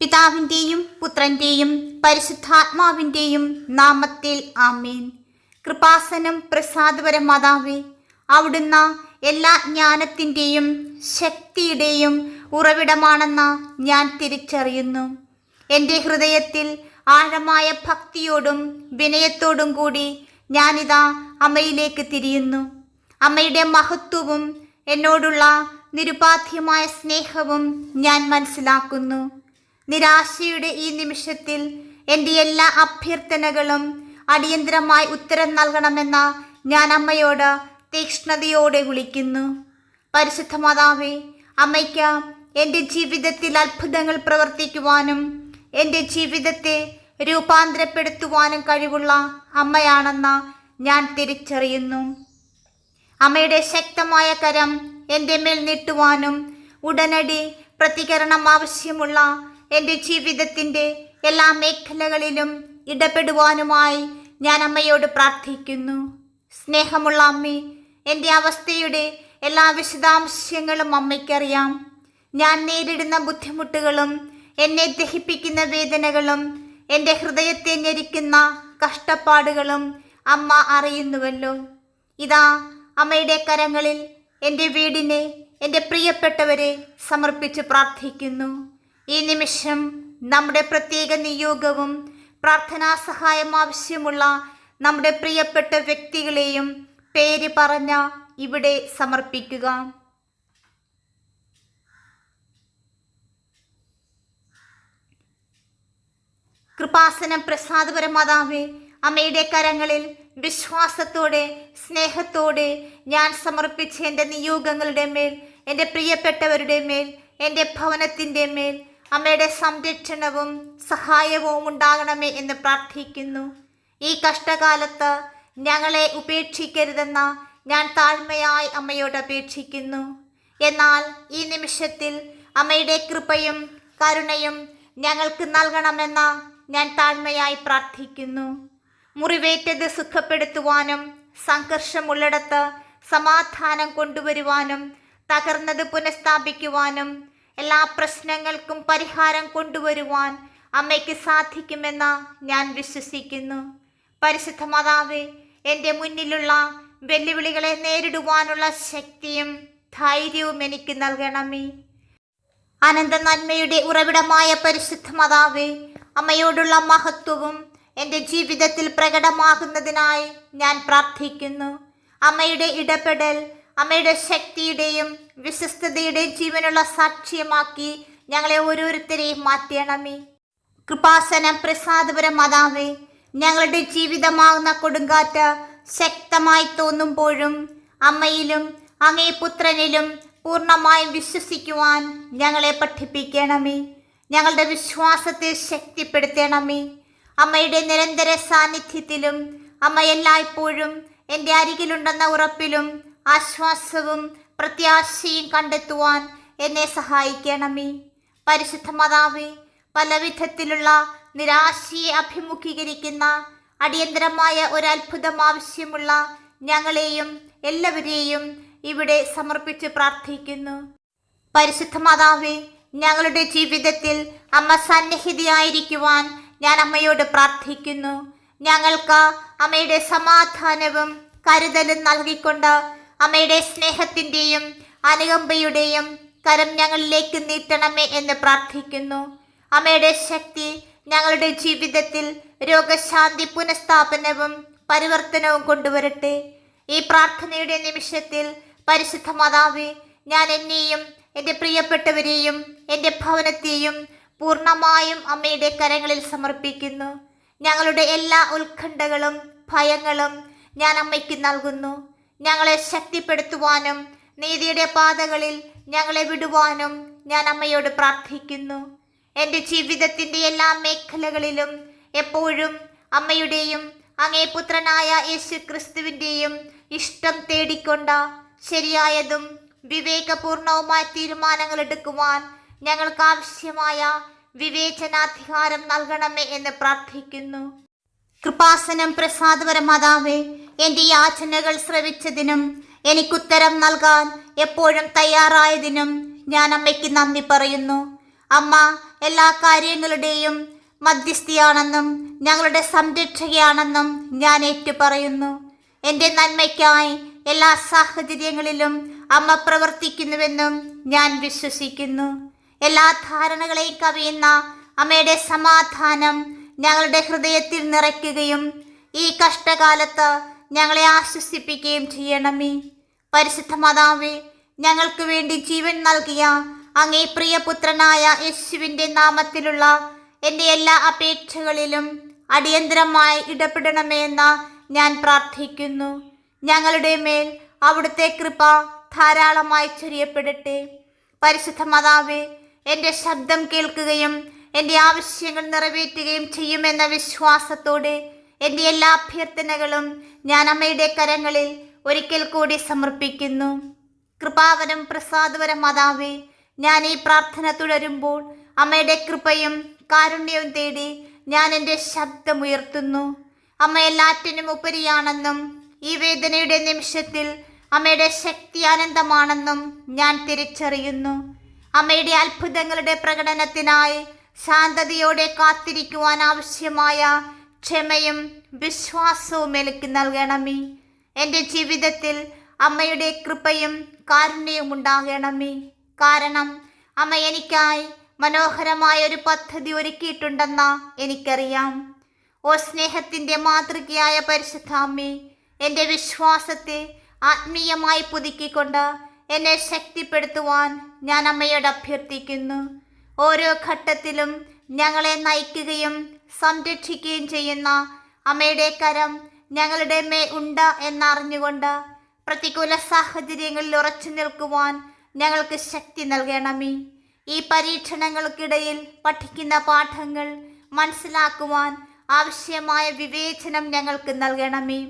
പിതാവിന്റെയും പുത്രന്റെയും പരിശുദ്ധാത്മാവിന്റെയും നാമത്തിൽ ആമേൻ. കൃപാസനം പ്രസാദപര മാതാവേ അവിടുന്ന് എല്ലാ ജ്ഞാനത്തിന്റെയും ശക്തിയുടെയും ഉറവിടമാണെന്ന് ഞാൻ തിരിച്ചറിയുന്നു. എന്റെ ഹൃദയത്തിൽ ആഴമായ ഭക്തിയോടും വിനയത്തോടും കൂടി ഞാനിതാ അമ്മയിലേക്ക് തിരിയുന്നു. അമ്മയുടെ മഹത്വവും എന്നോടുള്ള നിരുപാധ്യമായ സ്നേഹവും ഞാൻ മനസ്സിലാക്കുന്നു. നിരാശയുടെ ഈ നിമിഷത്തിൽ എന്റെ എല്ലാ അഭ്യർത്ഥനകളും അടിയന്തരമായി ഉത്തരം നൽകണമെന്ന ഞാൻ അമ്മയോട് തീക്ഷ്ണതയോടെ വിളിക്കുന്നു. പരിശുദ്ധ മാതാവേ അമ്മയ്ക്ക് എന്റെ ജീവിതത്തിൽ അത്ഭുതങ്ങൾ പ്രവർത്തിക്കുവാനും എന്റെ ജീവിതത്തെ രൂപാന്തരപ്പെടുത്തുവാനും കഴിവുള്ള അമ്മയാണെന്ന് ഞാൻ തിരിച്ചറിയുന്നു. അമ്മയുടെ ശക്തമായ കരം എന്റെ മേൽ നീട്ടുവാനും ഉടനടി പ്രതികരണം ആവശ്യമുള്ള എന്റെ ജീവിതത്തിന്റെ എല്ലാ മേഖലകളിലും ഇടപെടുവാനുമായി ഞാൻ അമ്മയോട് പ്രാർത്ഥിക്കുന്നു. സ്നേഹമുള്ള അമ്മേ എന്റെ അവസ്ഥയുടെ എല്ലാ വിശദാംശങ്ങളും അമ്മയ്ക്കറിയാം. ഞാൻ നേരിടുന്ന ബുദ്ധിമുട്ടുകളും എന്നെ ദഹിപ്പിക്കുന്ന വേദനകളും എന്റെ ഹൃദയത്തെ ഞെരിക്കുന്ന കഷ്ടപ്പാടുകളും അമ്മ അറിയുന്നുവല്ലോ. ഇതാ അമ്മയുടെ കരങ്ങളിൽ എന്റെ വീടിനെ എന്റെ പ്രിയപ്പെട്ടവരെ സമർപ്പിച്ച് പ്രാർത്ഥിക്കുന്നു. ഈ നിമിഷം നമ്മുടെ പ്രത്യേക നിയോഗവും പ്രാർത്ഥനാ സഹായം ആവശ്യമുള്ള നമ്മുടെ പ്രിയപ്പെട്ട വ്യക്തികളെയും പേര് പറഞ്ഞ ഇവിടെ സമർപ്പിക്കുക. കൃപാസനം പ്രസാദപര മാതാവേ അമ്മയുടെ കരങ്ങളിൽ വിശ്വാസത്തോടെ സ്നേഹത്തോടെ ഞാൻ സമർപ്പിച്ച എന്റെ നിയോഗങ്ങളുടെ മേൽ എന്റെ പ്രിയപ്പെട്ടവരുടെ മേൽ എന്റെ ഭവനത്തിന്റെ മേൽ അമ്മയുടെ സംരക്ഷണവും സഹായവും ഉണ്ടാകണമേ എന്ന് പ്രാർത്ഥിക്കുന്നു. ഈ കഷ്ടകാലത്ത് ഞങ്ങളെ ഉപേക്ഷിക്കരുതെന്ന് ഞാൻ താഴ്മയായി അമ്മയോട് അപേക്ഷിക്കുന്നു. എന്നാൽ ഈ നിമിഷത്തിൽ അമ്മയുടെ കൃപയും കരുണയും ഞങ്ങൾക്ക് നൽകണമെന്ന് ഞാൻ താഴ്മയായി പ്രാർത്ഥിക്കുന്നു. മുറിവേറ്റത് സുഖപ്പെടുത്തുവാനും സംഘർഷമുള്ളിടത്ത് സമാധാനം കൊണ്ടുവരുവാനും തകർന്നത് പുനഃസ്ഥാപിക്കുവാനും എല്ലാ പ്രശ്നങ്ങൾക്കും പരിഹാരം കൊണ്ടുവരുവാൻ അമ്മയ്ക്ക് സാധിക്കുമെന്ന് ഞാൻ വിശ്വസിക്കുന്നു. പരിശുദ്ധ മാതാവേ എന്റെ മുന്നിലുള്ള വെല്ലുവിളികളെ നേരിടുവാനുള്ള ശക്തിയും ധൈര്യവും എനിക്ക് നൽകണമേ. അനന്ത നന്മയുടെ ഉറവിടമായ പരിശുദ്ധ മാതാവേ അമ്മയോടുള്ള മഹത്വവും എന്റെ ജീവിതത്തിൽ പ്രകടമാകുന്നതിനായി ഞാൻ പ്രാർത്ഥിക്കുന്നു. അമ്മയുടെ ഇടപെടൽ അമ്മയുടെ ശക്തിയുടെയും വിശ്വസ്തതയുടെയും ജീവനുള്ള സാക്ഷ്യമാക്കി ഞങ്ങളെ ഓരോരുത്തരെയും മാറ്റണമേ. കൃപാസനം പ്രസാദപുര മാതാവേ ഞങ്ങളുടെ ജീവിതമാകുന്ന കൊടുങ്കാറ്റ് ശക്തമായി തോന്നുമ്പോഴും അമ്മയിലും അങ്ങേ പുത്രനിലും പൂർണമായും വിശ്വസിക്കുവാൻ ഞങ്ങളെ പഠിപ്പിക്കണമേ. ഞങ്ങളുടെ വിശ്വാസത്തെ ശക്തിപ്പെടുത്തണമേ. അമ്മയുടെ നിരന്തര സാന്നിധ്യത്തിലും അമ്മ എല്ലായ്പ്പോഴും എന്റെ അരികിലുണ്ടെന്ന ഉറപ്പിലും ആശ്വാസവും പ്രത്യാശയും കണ്ടെത്തുവാൻ എന്നെ സഹായിക്കണമേ. പരിശുദ്ധ മാതാവേ പല വിധത്തിലുള്ള നിരാശയെ അഭിമുഖീകരിക്കുന്ന അടിയന്തരമായ ഒരു അത്ഭുതം ആവശ്യമുള്ള ഞങ്ങളെയും എല്ലാവരെയും ഇവിടെ സമർപ്പിച്ച് പ്രാർത്ഥിക്കുന്നു. പരിശുദ്ധ മാതാവേ ഞങ്ങളുടെ ജീവിതത്തിൽ അമ്മ സന്നിഹിതയായിരിക്കുവാൻ ഞാൻ അമ്മയോട് പ്രാർത്ഥിക്കുന്നു. ഞങ്ങൾക്ക് അമ്മയുടെ സമാധാനവും കരുതലും നൽകിക്കൊണ്ട് അമ്മയുടെ സ്നേഹത്തിന്റെയും അനുകമ്പയുടെയും കരം ഞങ്ങളിലേക്ക് നീട്ടണമേ എന്ന് പ്രാർത്ഥിക്കുന്നു. അമ്മയുടെ ശക്തി ഞങ്ങളുടെ ജീവിതത്തിൽ രോഗശാന്തി പുനഃസ്ഥാപനവും പരിവർത്തനവും കൊണ്ടുവരട്ടെ. ഈ പ്രാർത്ഥനയുടെ നിമിഷത്തിൽ പരിശുദ്ധ മാതാവേ ഞാൻ എന്നെയും എന്റെ പ്രിയപ്പെട്ടവരെയും എന്റെ ഭവനത്തെയും പൂർണമായും അമ്മയുടെ കരങ്ങളിൽ സമർപ്പിക്കുന്നു. ഞങ്ങളുടെ എല്ലാ ഉത്കണ്ഠകളും ഭയങ്ങളും ഞാൻ അമ്മയ്ക്ക് നൽകുന്നു. ഞങ്ങളെ ശക്തിപ്പെടുത്തുവാനും നീതിയുടെ പാതകളിൽ ഞങ്ങളെ വിടുവാനും ഞാൻ അമ്മയോട് പ്രാർത്ഥിക്കുന്നു. എന്റെ ജീവിതത്തിന്റെ എല്ലാ മേഖലകളിലും എപ്പോഴും അമ്മയുടെയും അങ്ങേ പുത്രനായ യേശു ക്രിസ്തുവിന്റെയും ഇഷ്ടം തേടിക്കൊണ്ട ശരിയായതും വിവേകപൂർണവുമായ തീരുമാനങ്ങൾ എടുക്കുവാൻ ഞങ്ങൾക്ക് ആവശ്യമായ വിവേചനാധികാരം നൽകണമേ എന്ന് പ്രാർത്ഥിക്കുന്നു. കൃപാസനം പ്രസാദപര മാതാവേ എന്റെ യാചനകൾ ശ്രവിച്ചതിനും എനിക്കുത്തരം നൽകാൻ എപ്പോഴും തയ്യാറായതിനും ഞാൻ അമ്മയ്ക്ക് നന്ദി പറയുന്നു. അമ്മ എല്ലാ കാര്യങ്ങളുടെയും മധ്യസ്ഥിയാണെന്നും ഞങ്ങളുടെ സംരക്ഷകയാണെന്നും ഞാൻ ഏറ്റുപറയുന്നു. എന്റെ നന്മയ്ക്കായി എല്ലാ സാഹചര്യങ്ങളിലും അമ്മ പ്രവർത്തിക്കുന്നുവെന്നും ഞാൻ വിശ്വസിക്കുന്നു. എല്ലാ ധാരണകളെയും കവിയുന്ന അമ്മയുടെ സമാധാനം ഞങ്ങളുടെ ഹൃദയത്തിൽ നിറയ്ക്കുകയും ഈ കഷ്ടകാലത്ത് ഞങ്ങളെ ആശ്വസിപ്പിക്കുകയും ചെയ്യണമേ. പരിശുദ്ധ മാതാവേ ഞങ്ങൾക്ക് വേണ്ടി ജീവൻ നൽകിയ അങ്ങേ പ്രിയപുത്രനായ യേശുവിന്റെ നാമത്തിലുള്ള എന്റെ എല്ലാ അപേക്ഷകളിലും അടിയന്തരമായി ഇടപെടണമേ എന്ന് ഞാൻ പ്രാർത്ഥിക്കുന്നു. ഞങ്ങളുടെ മേൽ അവിടുത്തെ കൃപ ധാരാളമായി ചൊരിയപ്പെടട്ടെ. പരിശുദ്ധ മാതാവേ എന്റെ ശബ്ദം കേൾക്കുകയും എന്റെ ആവശ്യങ്ങൾ നിറവേറ്റുകയും ചെയ്യുമെന്ന വിശ്വാസത്തോടെ എന്റെ എല്ലാ അഭ്യർത്ഥനകളും ഞാൻ അമ്മയുടെ കരങ്ങളിൽ ഒരിക്കൽ കൂടി സമർപ്പിക്കുന്നു. കൃപാവരം പ്രസാദവരം മാതാവേ ഞാൻ ഈ പ്രാർത്ഥന തുടരുമ്പോൾ അമ്മയുടെ കൃപയും കാരുണ്യവും തേടി ഞാൻ എന്റെ ശബ്ദമുയർത്തുന്നു അമ്മ എല്ലാറ്റിനും ഉപരിയാണെന്നും ഈ വേദനയുടെ നിമിഷത്തിൽ അമ്മയുടെ ശക്തി ആനന്ദമാണെന്നും ഞാൻ തിരിച്ചറിയുന്നു. അമ്മയുടെ അത്ഭുതങ്ങളുടെ പ്രകടനത്തിനായി ശാന്തതയോടെ കാത്തിരിക്കുവാൻ ആവശ്യമായ ക്ഷമയും വിശ്വാസവും എനിക്ക് നൽകണമേ. എന്റെ ജീവിതത്തിൽ അമ്മയുടെ കൃപയും കാരുണ്യവും ഉണ്ടാകണമേ. കാരണം അമ്മ എനിക്കായി മനോഹരമായ ഒരു പദ്ധതി ഒരുക്കിയിട്ടുണ്ടെന്ന എനിക്കറിയാം. ഓ സ്നേഹത്തിന്റെ മാതൃകയായ പരിശുദ്ധാമ്മേ എന്റെ വിശ്വാസത്തെ ആത്മീയമായി പുതുക്കിക്കൊണ്ട് എന്നെ ശക്തിപ്പെടുത്തുവാൻ ഞാൻ അമ്മയോട് അഭ്യർത്ഥിക്കുന്നു. ഓരോ ഘട്ടത്തിലും ഞങ്ങളെ നയിക്കുകയും സംരക്ഷിക്കുകയും ചെയ്യുന്ന അമ്മയുടെ കരം ഞങ്ങളുടെ മേ ഉണ്ട് എന്നറിഞ്ഞുകൊണ്ട് പ്രതികൂല സാഹചര്യങ്ങളിൽ ഉറച്ചു നിൽക്കുവാൻ ഞങ്ങൾക്ക് ശക്തി നൽകണമേ. ഈ പരീക്ഷണങ്ങൾക്കിടയിൽ പഠിക്കുന്ന പാഠങ്ങൾ മനസ്സിലാക്കുവാൻ ആവശ്യമായ വിവേചനം ഞങ്ങൾക്ക് നൽകണമേ.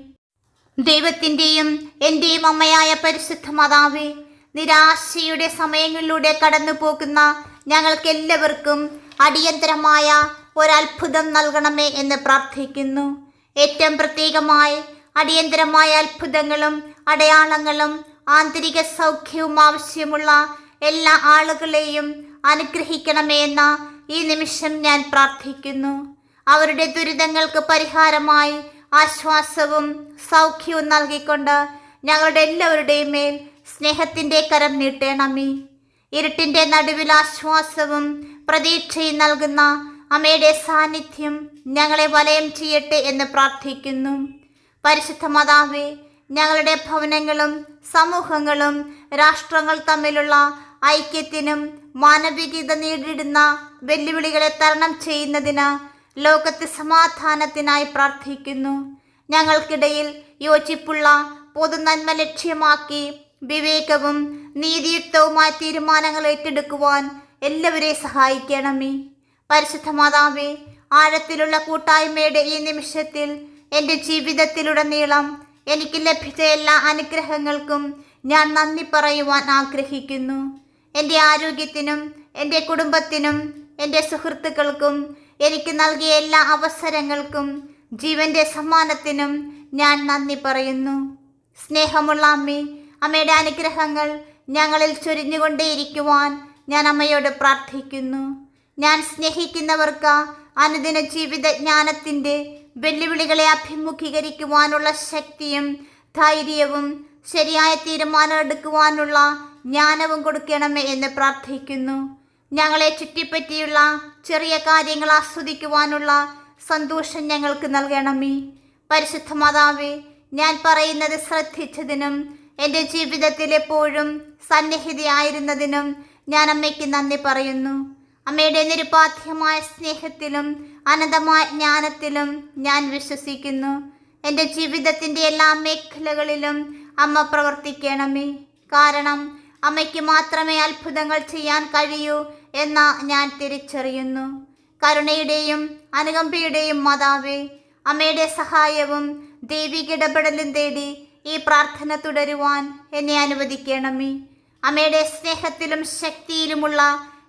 ദൈവത്തിന്റെയും എന്റെയും അമ്മയായ പരിശുദ്ധ മാതാവേ നിരാശയുടെ സമയങ്ങളിലൂടെ കടന്നു പോകുന്ന ഞങ്ങൾക്കെല്ലാവർക്കും അടിയന്തരമായ ഒരത്ഭുതം നൽകണമേ എന്ന് പ്രാർത്ഥിക്കുന്നു. ഏറ്റവും പ്രത്യേകമായി അടിയന്തരമായ അത്ഭുതങ്ങളും അടയാളങ്ങളും ആന്തരിക സൗഖ്യവും ആവശ്യമുള്ള എല്ലാ ആളുകളെയും അനുഗ്രഹിക്കണമേ എന്ന ഈ നിമിഷം ഞാൻ പ്രാർത്ഥിക്കുന്നു. അവരുടെ ദുരിതങ്ങൾക്ക് പരിഹാരമായി ആശ്വാസവും സൗഖ്യവും നൽകിക്കൊണ്ട് ഞങ്ങളുടെ എല്ലാവരുടെയും മേൽ സ്നേഹത്തിന്റെ കരം നീട്ടേണമേ. ഇരുട്ടിന്റെ നടുവിൽ ആശ്വാസവും പ്രതീക്ഷയും നൽകുന്ന അമ്മയുടെ സാന്നിധ്യം ഞങ്ങളെ വലയം ചെയ്യട്ടെ എന്ന് പ്രാർത്ഥിക്കുന്നു. പരിശുദ്ധ മാതാവേ ഞങ്ങളുടെ ഭവനങ്ങളും സമൂഹങ്ങളും രാഷ്ട്രങ്ങൾ തമ്മിലുള്ള ഐക്യത്തിനും മാനവികത നേരിടുന്ന വെല്ലുവിളികളെ തരണം ചെയ്യുന്നതിന് ലോകത്തെ സമാധാനത്തിനായി പ്രാർത്ഥിക്കുന്നു. ഞങ്ങൾക്കിടയിൽ യോജിപ്പുള്ള പൊതുനന്മ ലക്ഷ്യമാക്കി വിവേകവും നീതിയുക്തവുമായ തീരുമാനങ്ങൾ ഏറ്റെടുക്കുവാൻ എല്ലാവരെയും സഹായിക്കണമേ. പരിശുദ്ധ മാതാവേ ആഴത്തിലുള്ള കൂട്ടായ്മയുടെ ഈ നിമിഷത്തിൽ എന്റെ ജീവിതത്തിലുടനീളം എനിക്ക് ലഭിച്ച എല്ലാ അനുഗ്രഹങ്ങൾക്കും ഞാൻ നന്ദി പറയുവാൻ ആഗ്രഹിക്കുന്നു. എന്റെ ആരോഗ്യത്തിനും എന്റെ കുടുംബത്തിനും എന്റെ സുഹൃത്തുക്കൾക്കും എനിക്ക് നൽകിയ എല്ലാ അവസരങ്ങൾക്കും ജീവന്റെ സമ്മാനത്തിനും ഞാൻ നന്ദി പറയുന്നു. സ്നേഹമുള്ള അമ്മേ അമ്മയുടെ അനുഗ്രഹങ്ങൾ ഞങ്ങളിൽ ചൊരിഞ്ഞുകൊണ്ടേയിരിക്കുവാൻ ഞാൻ അമ്മയോട് പ്രാർത്ഥിക്കുന്നു. ഞാൻ സ്നേഹിക്കുന്നവർക്ക് അനുദിന ജീവിത ജ്ഞാനത്തിന്റെ വെല്ലുവിളികളെ അഭിമുഖീകരിക്കുവാനുള്ള ശക്തിയും ധൈര്യവും ശരിയായ തീരുമാനം എടുക്കുവാനുള്ള ജ്ഞാനവും കൊടുക്കണമേ എന്ന് പ്രാർത്ഥിക്കുന്നു. ഞങ്ങളെ ചുറ്റിപ്പറ്റിയുള്ള ചെറിയ കാര്യങ്ങൾ ആസ്വദിക്കുവാനുള്ള സന്തോഷം ഞങ്ങൾക്ക് നൽകണമേ. പരിശുദ്ധ മാതാവേ ഞാൻ പറയുന്നത് ശ്രദ്ധിച്ചതിനും എന്റെ ജീവിതത്തിൽ എപ്പോഴും സന്നിഹിതയായിരുന്നതിനും ഞാൻ അമ്മയ്ക്ക് നന്ദി പറയുന്നു. അമ്മയുടെ നിരുപാധ്യമായ സ്നേഹത്തിലും അനന്തമായ ജ്ഞാനത്തിലും ഞാൻ വിശ്വസിക്കുന്നു. എന്റെ ജീവിതത്തിന്റെ എല്ലാ മേഖലകളിലും അമ്മ പ്രവർത്തിക്കണമേ. കാരണം അമ്മയ്ക്ക് മാത്രമേ അത്ഭുതങ്ങൾ ചെയ്യാൻ കഴിയൂ എന്ന ഞാൻ തിരിച്ചറിയുന്നു. കരുണയുടെയും അനുകമ്പയുടെയും മാതാവേ അമ്മയുടെ സഹായവും ദൈവിക ഇടപെടലും തേടി ഈ പ്രാർത്ഥന തുടരുവാൻ എന്നെ അനുവദിക്കണമേ. അമ്മയുടെ സ്നേഹത്തിലും ശക്തിയിലുമുള്ള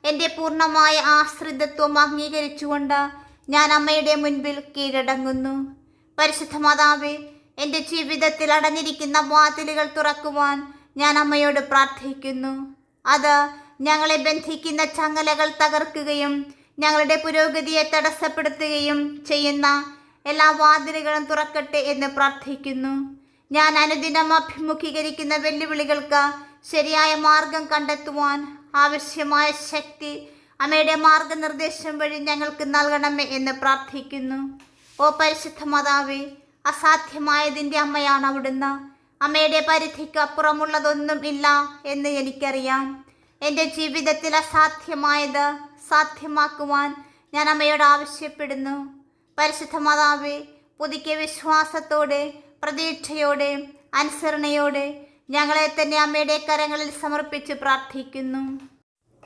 എന്റെ പൂർണമായ ആശ്രിതത്വം അംഗീകരിച്ചുകൊണ്ട് ഞാൻ അമ്മയുടെ മുൻപിൽ കീഴടങ്ങുന്നു. പരിശുദ്ധ മാതാവേ എന്റെ ജീവിതത്തിൽ അടഞ്ഞിരിക്കുന്ന വാതിലുകൾ തുറക്കുവാൻ ഞാൻ അമ്മയോട് പ്രാർത്ഥിക്കുന്നു. അത് ഞങ്ങളെ ബന്ധിക്കുന്ന ചങ്ങലകൾ തകർക്കുകയും ഞങ്ങളുടെ പുരോഗതിയെ തടസ്സപ്പെടുത്തുകയും ചെയ്യുന്ന എല്ലാ വാതിലുകളും തുറക്കട്ടെ എന്ന് പ്രാർത്ഥിക്കുന്നു. ഞാൻ അനുദിനം അഭിമുഖീകരിക്കുന്ന വെല്ലുവിളികൾക്ക് ശരിയായ മാർഗം കണ്ടെത്തുവാൻ ആവശ്യമായ ശക്തി അമ്മയുടെ മാർഗനിർദ്ദേശം വഴി ഞങ്ങൾക്ക് നൽകണമേ എന്ന് പ്രാർത്ഥിക്കുന്നു. ഓ പരിശുദ്ധ മാതാവേ അസാധ്യമായതിന്റെ അമ്മയാണ് അവിടുന്ന്. അമ്മയുടെ പരിധിക്ക് അപ്പുറമുള്ളതൊന്നും ഇല്ല എന്ന് എനിക്കറിയാം. എന്റെ ജീവിതത്തിൽ അസാധ്യമായത് സാധ്യമാക്കുവാൻ ഞാൻ അമ്മയോട് ആവശ്യപ്പെടുന്നു. പരിശുദ്ധ മാതാവേ പുതുക്കിയ വിശ്വാസത്തോടെ പ്രതീക്ഷയോടെ അനുസരണയോടെ ഞങ്ങളെ തന്നെ അമ്മയുടെ കരങ്ങളിൽ സമർപ്പിച്ച് പ്രാർത്ഥിക്കുന്നു.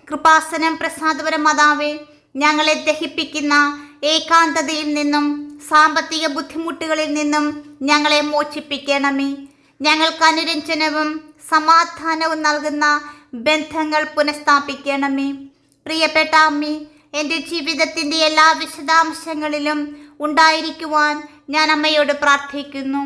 കൃപാസനം പ്രസാദപര മാതാവേ ഞങ്ങളെ ദഹിപ്പിക്കുന്ന ഏകാന്തതയിൽ നിന്നും സാമ്പത്തിക ബുദ്ധിമുട്ടുകളിൽ നിന്നും ഞങ്ങളെ മോചിപ്പിക്കണമേ. ഞങ്ങൾക്ക് അനുരഞ്ജനവും സമാധാനവും നൽകുന്ന ബന്ധങ്ങൾ പുനഃസ്ഥാപിക്കണമേ. പ്രിയപ്പെട്ട അമ്മി എന്റെ ജീവിതത്തിന്റെ എല്ലാ വിശദാംശങ്ങളിലും ഉണ്ടായിരിക്കുവാൻ ഞാൻ അമ്മയോട് പ്രാർത്ഥിക്കുന്നു.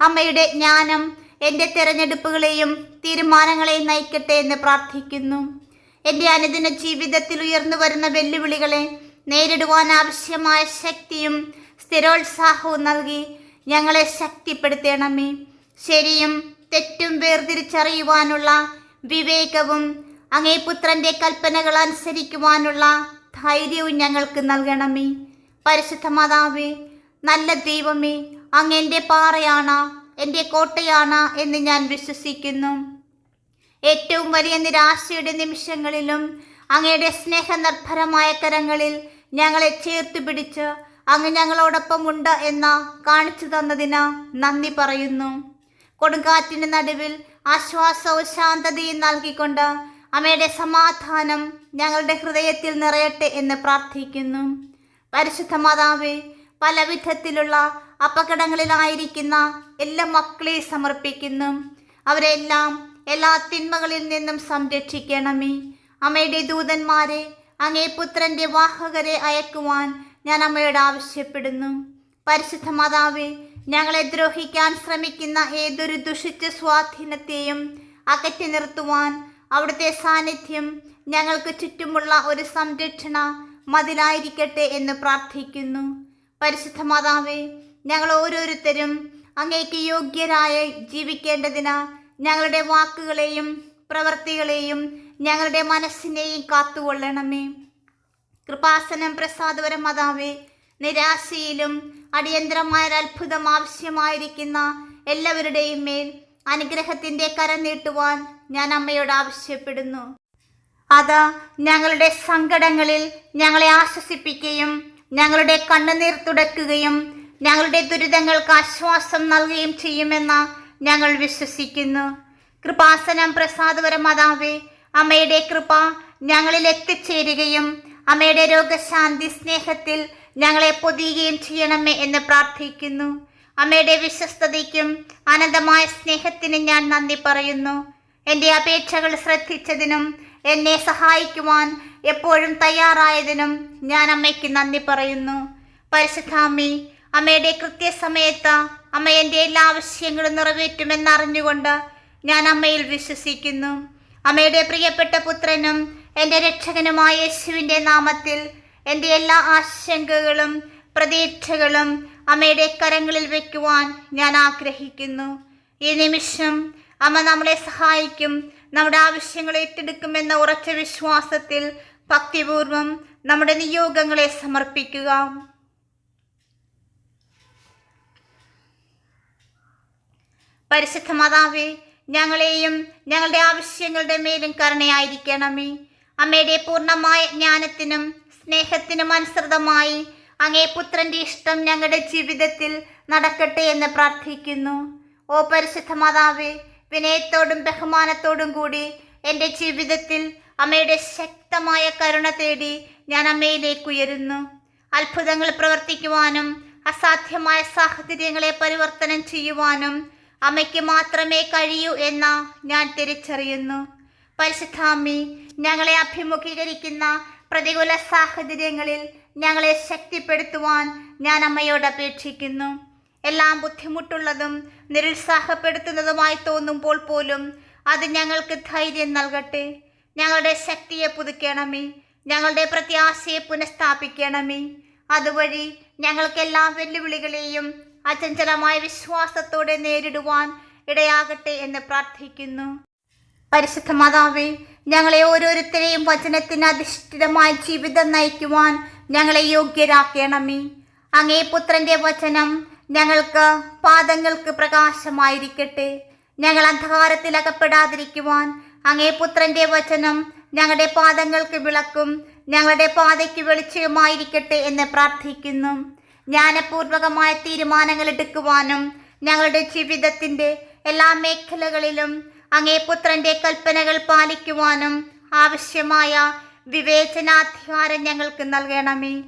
അമ്മയുടെ ജ്ഞാനം എന്റെ തിരഞ്ഞെടുപ്പുകളെയും തീരുമാനങ്ങളെയും നയിക്കട്ടെ എന്ന് പ്രാർത്ഥിക്കുന്നു. എന്റെ അനുദിന ജീവിതത്തിൽ ഉയർന്നു വരുന്ന വെല്ലുവിളികളെ നേരിടുവാൻ ആവശ്യമായ ശക്തിയും സ്ഥിരോത്സാഹവും നൽകി ഞങ്ങളെ ശക്തിപ്പെടുത്തണമേ. ശരിയും തെറ്റും വേർതിരിച്ചറിയുവാനുള്ള വിവേകവും അങ്ങേ പുത്രന്റെ കൽപ്പനകൾ അനുസരിക്കുവാനുള്ള ധൈര്യവും ഞങ്ങൾക്ക് നൽകണമേ. പരിശുദ്ധ മാതാവേ നല്ല ദൈവമേ അങ്ങ് എന്റെ പാറയാണ് എന്റെ കോട്ടയാണ് എന്ന് ഞാൻ വിശ്വസിക്കുന്നു. ഏറ്റവും വലിയ നിരാശയുടെ നിമിഷങ്ങളിലും അങ്ങയുടെ സ്നേഹനിർഭരമായ കരങ്ങളിൽ ഞങ്ങളെ ചേർത്ത് പിടിച്ച് അങ്ങ് ഞങ്ങളോടൊപ്പം ഉണ്ട് എന്ന് കാണിച്ചു തന്നതിന് നന്ദി പറയുന്നു. കൊടുങ്കാറ്റിന് നടുവിൽ ആശ്വാസവും ശാന്തതയും നൽകിക്കൊണ്ട് അമ്മയുടെ സമാധാനം ഞങ്ങളുടെ ഹൃദയത്തിൽ നിറയട്ടെ എന്ന് പ്രാർത്ഥിക്കുന്നു. പരിശുദ്ധ മാതാവേ പല വിധത്തിലുള്ള അപകടങ്ങളിലായിരിക്കുന്ന എല്ലാ മക്കളെ സമർപ്പിക്കുന്നു. അവരെല്ലാം എല്ലാ തിന്മകളിൽ നിന്നും സംരക്ഷിക്കണമേ. അമ്മയുടെ ദൂതന്മാരെ അങ്ങേ പുത്രന്റെ വാഹകരെ അയക്കുവാൻ ഞാൻ അമ്മയോട് ആവശ്യപ്പെടുന്നു. പരിശുദ്ധ മാതാവേ ഞങ്ങളെ ദ്രോഹിക്കാൻ ശ്രമിക്കുന്ന ഏതൊരു ദുഷിച്ച സ്വാധീനത്തെയും അകറ്റി നിർത്തുവാൻ അവിടുത്തെ സാന്നിധ്യം ഞങ്ങൾക്ക് ചുറ്റുമുള്ള ഒരു സംരക്ഷണ മതിലായിരിക്കട്ടെ എന്ന് പ്രാർത്ഥിക്കുന്നു. പരിശുദ്ധ മാതാവേ ഞങ്ങൾ ഓരോരുത്തരും അങ്ങേക്ക് യോഗ്യരായി ജീവിക്കേണ്ടതിന് ഞങ്ങളുടെ വാക്കുകളെയും പ്രവൃത്തികളെയും ഞങ്ങളുടെ മനസ്സിനെയും കാത്തുകൊള്ളണമേ. കൃപാസനം പ്രസാദപര മാതാവേ നിരാശയിലും അടിയന്തരമായ അത്ഭുതം ആവശ്യമായിരിക്കുന്ന എല്ലാവരുടെയും മേൽ അനുഗ്രഹത്തിന്റെ കരം നീട്ടുവാൻ ഞാൻ അമ്മയോട് ആവശ്യപ്പെടുന്നു. അത് ഞങ്ങളുടെ സങ്കടങ്ങളിൽ ഞങ്ങളെ ആശ്വസിപ്പിക്കുകയും ഞങ്ങളുടെ കണ്ണുനീർ തുടയ്ക്കുകയും ഞങ്ങളുടെ ദുരിതങ്ങൾക്ക് ആശ്വാസം നൽകുകയും ചെയ്യുമെന്ന് ഞങ്ങൾ വിശ്വസിക്കുന്നു. കൃപാസനം പ്രസാദപര മാതാവേ അമ്മയുടെ കൃപ ഞങ്ങളിൽ എത്തിച്ചേരുകയും അമ്മയുടെ രോഗശാന്തി സ്നേഹത്തിൽ ഞങ്ങളെ പൊതിയുകയും ചെയ്യണമേ എന്ന് പ്രാർത്ഥിക്കുന്നു. അമ്മയുടെ വിശ്വസ്തതയ്ക്കും അനന്തമായ സ്നേഹത്തിനും ഞാൻ നന്ദി പറയുന്നു. എന്റെ അപേക്ഷകൾ ശ്രദ്ധിച്ചതിനും എന്നെ സഹായിക്കുവാൻ എപ്പോഴും തയ്യാറായതിനും ഞാൻ അമ്മയ്ക്ക് നന്ദി പറയുന്നു. പരിശുദ്ധാമ്മി അമ്മയുടെ കൃത്യസമയത്ത് അമ്മ എന്റെ എല്ലാ ആവശ്യങ്ങളും നിറവേറ്റുമെന്നറിഞ്ഞുകൊണ്ട് ഞാൻ അമ്മയിൽ വിശ്വസിക്കുന്നു. അമ്മയുടെ പ്രിയപ്പെട്ട പുത്രനും എന്റെ രക്ഷകനുമായ യേശുവിന്റെ നാമത്തിൽ എന്റെ എല്ലാ ആശങ്കകളും പ്രതീക്ഷകളും അമ്മയുടെ കരങ്ങളിൽ വയ്ക്കുവാൻ ഞാൻ ആഗ്രഹിക്കുന്നു. ഈ നിമിഷം അമ്മ നമ്മളെ സഹായിക്കും നമ്മുടെ ആവശ്യങ്ങൾ ഏറ്റെടുക്കുമെന്ന ഉറച്ച വിശ്വാസത്തിൽ ഭക്തിപൂർവം നമ്മുടെ നിയോഗങ്ങളെ സമർപ്പിക്കുക. പരിശുദ്ധ മാതാവേ ഞങ്ങളെയും ഞങ്ങളുടെ ആവശ്യങ്ങളുടെ മേലും കരുണയായിരിക്കണമേ. അമ്മയുടെ പൂർണമായ ജ്ഞാനത്തിനും സ്നേഹത്തിനും അനുസൃതമായി അങ്ങേ പുത്രന്റെ ഇഷ്ടം ഞങ്ങളുടെ ജീവിതത്തിൽ നടക്കട്ടെ എന്ന് പ്രാർത്ഥിക്കുന്നു. ഓ പരിശുദ്ധ മാതാവേ വിനയത്തോടും ബഹുമാനത്തോടും കൂടി എന്റെ ജീവിതത്തിൽ അമ്മയുടെ ശക്തമായ കരുണ തേടി ഞാൻ അമ്മയിലേക്ക് ഉയരുന്നു. അത്ഭുതങ്ങൾ പ്രവർത്തിക്കുവാനും അസാധ്യമായ സാഹചര്യങ്ങളെ പരിവർത്തനം ചെയ്യുവാനും അമ്മയ്ക്ക് മാത്രമേ കഴിയൂ എന്ന ഞാൻ തിരിച്ചറിയുന്നു. പരിശുദ്ധാമ്മി ഞങ്ങളെ അഭിമുഖീകരിക്കുന്ന പ്രതികൂല സാഹചര്യങ്ങളിൽ ഞങ്ങളെ ശക്തിപ്പെടുത്തുവാൻ ഞാൻ അമ്മയോട് അപേക്ഷിക്കുന്നു. എല്ലാം ബുദ്ധിമുട്ടുള്ളതും നിരുത്സാഹപ്പെടുത്തുന്നതുമായി തോന്നുമ്പോൾ പോലും അത് ഞങ്ങൾക്ക് ധൈര്യം നൽകട്ടെ. ഞങ്ങളുടെ ശക്തിയെ പുതുക്കണമേ. ഞങ്ങളുടെ പ്രത്യാശയെ പുനഃസ്ഥാപിക്കണമേ. അതുവഴി ഞങ്ങൾക്ക് എല്ലാ വെല്ലുവിളികളെയും അചഞ്ചലമായ വിശ്വാസത്തോടെ നേരിടുവാൻ ഇടയാകട്ടെ എന്ന് പ്രാർത്ഥിക്കുന്നു. പരിശുദ്ധ മാതാവേ ഞങ്ങളെ ഓരോരുത്തരെയും വചനത്തിന് അധിഷ്ഠിതമായ ജീവിതം നയിക്കുവാൻ ഞങ്ങളെ യോഗ്യരാക്കണമേ. അങ്ങേ പുത്രന്റെ വചനം ഞങ്ങൾക്ക് പാദങ്ങൾക്ക് പ്രകാശമായിരിക്കട്ടെ. ഞങ്ങൾ അന്ധകാരത്തിൽ അകപ്പെടാതിരിക്കുവാൻ അങ്ങേ പുത്രന്റെ വചനം ഞങ്ങളുടെ പാദങ്ങൾക്ക് വിളക്കും ഞങ്ങളുടെ പാതയ്ക്ക് വെളിച്ചവുമായിരിക്കട്ടെ എന്ന് പ്രാർത്ഥിക്കുന്നു. ജ്ഞാനപൂർവകമായ തീരുമാനങ്ങൾ എടുക്കുവാനും ഞങ്ങളുടെ ജീവിതത്തിന്റെ എല്ലാ മേഖലകളിലും അങ്ങേ പുത്രന്റെ കൽപ്പനകൾ പാലിക്കുവാനും ആവശ്യമായ വിവേചനാധികാരം ഞങ്ങൾക്ക് നൽകണമേ.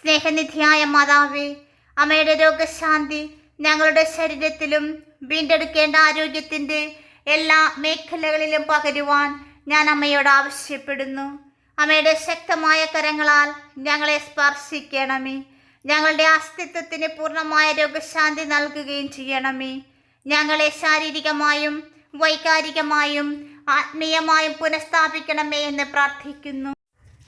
സ്നേഹനിധിയായ മാതാവേ അമ്മയുടെ രോഗശാന്തി ഞങ്ങളുടെ ശരീരത്തിലും വീണ്ടെടുക്കേണ്ട ആരോഗ്യത്തിന്റെ എല്ലാ മേഖലകളിലും പകരുവാൻ ഞാൻ അമ്മയോട് ആവശ്യപ്പെടുന്നു. അമ്മയുടെ ശക്തമായ കരങ്ങളാൽ ഞങ്ങളെ സ്പർശിക്കണമേ. ഞങ്ങളുടെ അസ്തിത്വത്തിന് പൂർണമായ രോഗശാന്തി നൽകുകയും ചെയ്യണമേ. ഞങ്ങളെ ശാരീരികമായും വൈകാരികമായും ആത്മീയമായും പുനഃസ്ഥാപിക്കണമേ എന്ന് പ്രാർത്ഥിക്കുന്നു.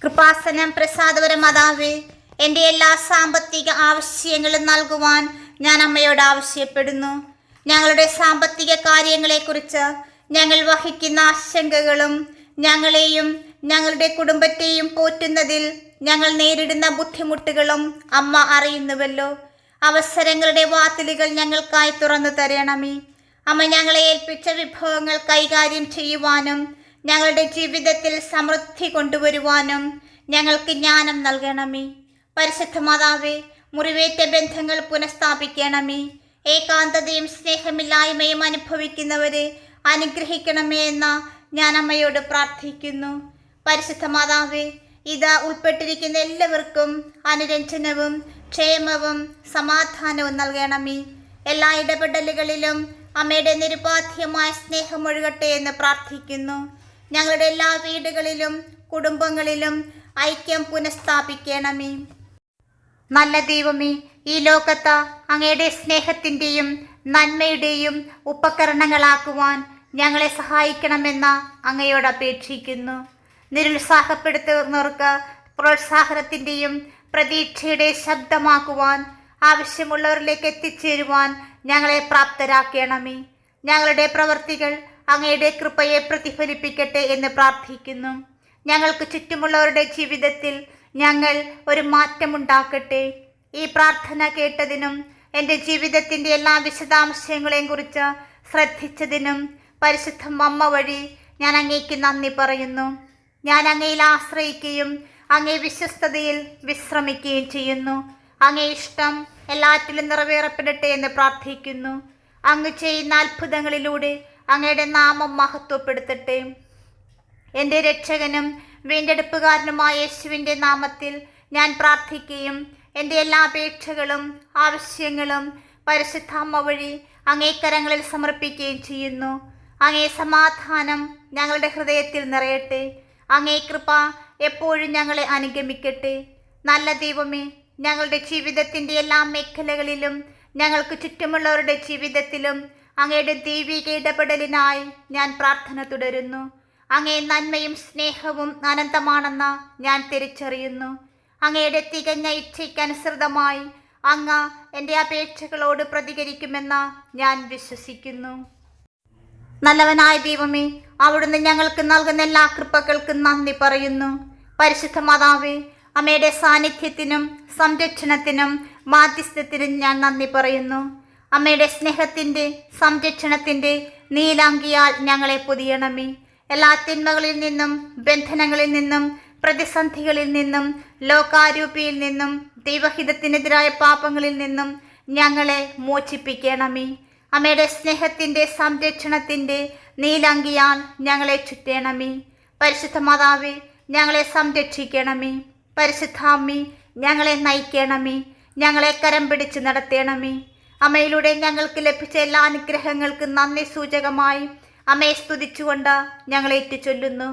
കൃപാസനം പ്രസാദപര മാതാവേ എന്റെ എല്ലാ സാമ്പത്തിക ആവശ്യങ്ങളും നൽകുവാൻ ഞാൻ അമ്മയോട് ആവശ്യപ്പെടുന്നു. ഞങ്ങളുടെ സാമ്പത്തിക കാര്യങ്ങളെക്കുറിച്ച് ഞങ്ങൾ വഹിക്കുന്ന ആശങ്കകളും ഞങ്ങളെയും ഞങ്ങളുടെ കുടുംബത്തെയും പോറ്റുന്നതിൽ ഞങ്ങൾ നേരിടുന്ന ബുദ്ധിമുട്ടുകളും അമ്മ അറിയുന്നുവല്ലോ. അവസരങ്ങളുടെ വാതിലുകൾ ഞങ്ങൾക്കായി തുറന്നു തരണമേ. അമ്മ ഞങ്ങളെ ഏൽപ്പിച്ച വിഭവങ്ങൾ കൈകാര്യം ചെയ്യുവാനും ഞങ്ങളുടെ ജീവിതത്തിൽ സമൃദ്ധി കൊണ്ടുവരുവാനും ഞങ്ങൾക്ക് ജ്ഞാനം നൽകണമേ. പരിശുദ്ധ മാതാവേ മുറിവേറ്റ ബന്ധങ്ങൾ പുനഃസ്ഥാപിക്കണമേ. ഏകാന്തതയും സ്നേഹമില്ലായ്മയും അനുഭവിക്കുന്നവരെ അനുഗ്രഹിക്കണമേ എന്ന ഞാൻ അമ്മയോട് പ്രാർത്ഥിക്കുന്നു. പരിശുദ്ധ മാതാവേ ഇത് ഉൾപ്പെട്ടിരിക്കുന്ന എല്ലാവർക്കും അനുരഞ്ജനവും ക്ഷേമവും സമാധാനവും നൽകണമേ. എല്ലാ ഇടപെടലുകളിലും അമ്മയുടെ നിരുപാധ്യമായ സ്നേഹം ഒഴുകട്ടെ എന്ന് പ്രാർത്ഥിക്കുന്നു. ഞങ്ങളുടെ എല്ലാ വീടുകളിലും കുടുംബങ്ങളിലും ഐക്യം പുനഃസ്ഥാപിക്കണമേ. നല്ല ദൈവമേ ഈ ലോകത്ത് അങ്ങയുടെ സ്നേഹത്തിന്റെയും നന്മയുടെയും ഉപകരണങ്ങളാക്കുവാൻ ഞങ്ങളെ സഹായിക്കണമെന്ന് അങ്ങയോട് അപേക്ഷിക്കുന്നു. നിരുത്സാഹപ്പെടുത്തുന്നവർക്ക് പ്രോത്സാഹനത്തിന്റെയും പ്രതീക്ഷയുടെ ശബ്ദമാക്കുവാൻ ആവശ്യമുള്ളവരിലേക്ക് എത്തിച്ചേരുവാൻ ഞങ്ങളെ പ്രാപ്തരാക്കണമേ. ഞങ്ങളുടെ പ്രവർത്തികൾ അങ്ങയുടെ കൃപയെ പ്രതിഫലിപ്പിക്കട്ടെ എന്ന് പ്രാർത്ഥിക്കുന്നു. ഞങ്ങൾക്ക് ചുറ്റുമുള്ളവരുടെ ജീവിതത്തിൽ ഞങ്ങൾ ഒരു മാറ്റമുണ്ടാക്കട്ടെ. ഈ പ്രാർത്ഥന കേട്ടതിനും എന്റെ ജീവിതത്തിന്റെ എല്ലാ വിശദാംശങ്ങളെയും കുറിച്ച് ശ്രദ്ധിച്ചതിനും പരിശുദ്ധ അമ്മ വഴി ഞാൻ അങ്ങേക്ക് നന്ദി പറയുന്നു. ഞാൻ അങ്ങയിൽ ആശ്രയിക്കുകയും അങ്ങേ വിശ്വസ്തതയിൽ വിശ്രമിക്കുകയും ചെയ്യുന്നു. അങ്ങേ ഇഷ്ടം എല്ലാറ്റിലും നിറവേറപ്പെടട്ടെ എന്ന് പ്രാർത്ഥിക്കുന്നു. അങ്ങ് ചെയ്യുന്ന അത്ഭുതങ്ങളിലൂടെ അങ്ങയുടെ നാമം മഹത്വപ്പെടുത്തട്ടെ. എന്റെ രക്ഷകനും വീണ്ടെടുപ്പുകാരനുമായ യേശുവിന്റെ നാമത്തിൽ ഞാൻ പ്രാർത്ഥിക്കുകയും എന്റെ എല്ലാ അപേക്ഷകളും ആവശ്യങ്ങളും പരിശുദ്ധാമ്മ വഴി അങ്ങേക്കരങ്ങളിൽ സമർപ്പിക്കുകയും ചെയ്യുന്നു. അങ്ങേ സമാധാനം ഞങ്ങളുടെ ഹൃദയത്തിൽ നിറയട്ടെ. അങ്ങേ കൃപ എപ്പോഴും ഞങ്ങളെ അനുഗമിക്കട്ടെ. നല്ല ദൈവമേ ഞങ്ങളുടെ ജീവിതത്തിന്റെ എല്ലാ മേഖലകളിലും ഞങ്ങൾക്ക് ചുറ്റുമുള്ളവരുടെ ജീവിതത്തിലും അങ്ങയുടെ ദൈവിക ഇടപെടലിനായി ഞാൻ പ്രാർത്ഥന തുടരുന്നു. അങ്ങേ നന്മയും സ്നേഹവും അനന്തമാണെന്ന് ഞാൻ തിരിച്ചറിയുന്നു. അങ്ങയുടെ തികഞ്ഞ ഇച്ഛയ്ക്കനുസൃതമായി അങ്ങ് എന്റെ അപേക്ഷകളോട് പ്രതികരിക്കുമെന്ന് ഞാൻ വിശ്വസിക്കുന്നു. നല്ലവനായ ദൈവമേ അവിടുന്ന് ഞങ്ങൾക്ക് നൽകുന്ന എല്ലാ കൃപകൾക്കും നന്ദി പറയുന്നു. പരിശുദ്ധ മാതാവേ അമ്മയുടെ സാന്നിധ്യത്തിനും സംരക്ഷണത്തിനും മാധ്യസ്ഥത്തിനും ഞാൻ നന്ദി പറയുന്നു. അമ്മയുടെ സ്നേഹത്തിന്റെ സംരക്ഷണത്തിന്റെ നീലാങ്കിയാൽ ഞങ്ങളെ പൊതിയണമേ. എല്ലാ തിന്മകളിൽ നിന്നും ബന്ധനങ്ങളിൽ നിന്നും പ്രതിസന്ധികളിൽ നിന്നും ലോകാരൂപിയിൽ നിന്നും ദൈവഹിതത്തിനെതിരായ പാപങ്ങളിൽ നിന്നും ഞങ്ങളെ മോചിപ്പിക്കണമേ. അമ്മയുടെ സ്നേഹത്തിന്റെ സംരക്ഷണത്തിന്റെ നീലങ്കിയാൽ ഞങ്ങളെ ചുറ്റണമേ. പരിശുദ്ധ മാതാവേ ഞങ്ങളെ സംരക്ഷിക്കണമേ. പരിശുദ്ധാമ്മി ഞങ്ങളെ നയിക്കണമേ. ഞങ്ങളെ കരം പിടിച്ച് നടത്തണമേ. അമ്മയിലൂടെ ഞങ്ങൾക്ക് ലഭിച്ച എല്ലാ അനുഗ്രഹങ്ങൾക്കും നന്ദി സൂചകമായി അമ്മയെ സ്തുതിച്ചുകൊണ്ട് ഞങ്ങളെ ചൊല്ലുന്നു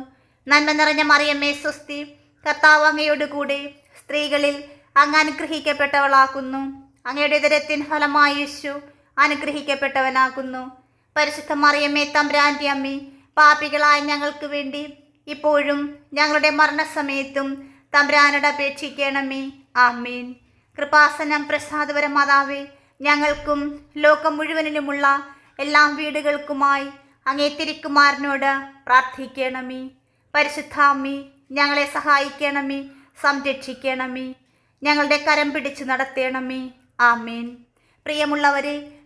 നന്മ നിറഞ്ഞ മറിയമ്മേ സ്വസ്തി കർത്താവ് അങ്ങയോട് കൂടെ സ്ത്രീകളിൽ അങ്ങ് അനുഗ്രഹിക്കപ്പെട്ടവളാക്കുന്നു അങ്ങയുടെ ദരത്തിൻ ഫലമായി യേശു അനുഗ്രഹിക്കപ്പെട്ടവനാകുന്നു. പരിശുദ്ധ മറിയമ്മേ തമ്പ്രാന്റെ അമ്മി പാപികളായ ഞങ്ങൾക്ക് വേണ്ടി ഇപ്പോഴും ഞങ്ങളുടെ മരണസമയത്തും തമ്പ്രാനോട് അപേക്ഷിക്കണമേ. ആമീൻ. കൃപാസനം പ്രസാദപര മാതാവേ ഞങ്ങൾക്കും ലോകം മുഴുവനിലുമുള്ള എല്ലാ വീടുകൾക്കുമായി അങ്ങേ തിരിക്കുമാരനോട് പ്രാർത്ഥിക്കണമേ പരിശുദ്ധാമ്മി ഞങ്ങളെ സഹായിക്കണമേ സംരക്ഷിക്കണമേ ഞങ്ങളുടെ കരം പിടിച്ചു നടത്തണമേ. ആമീൻ. പ്രിയമുള്ളവരെ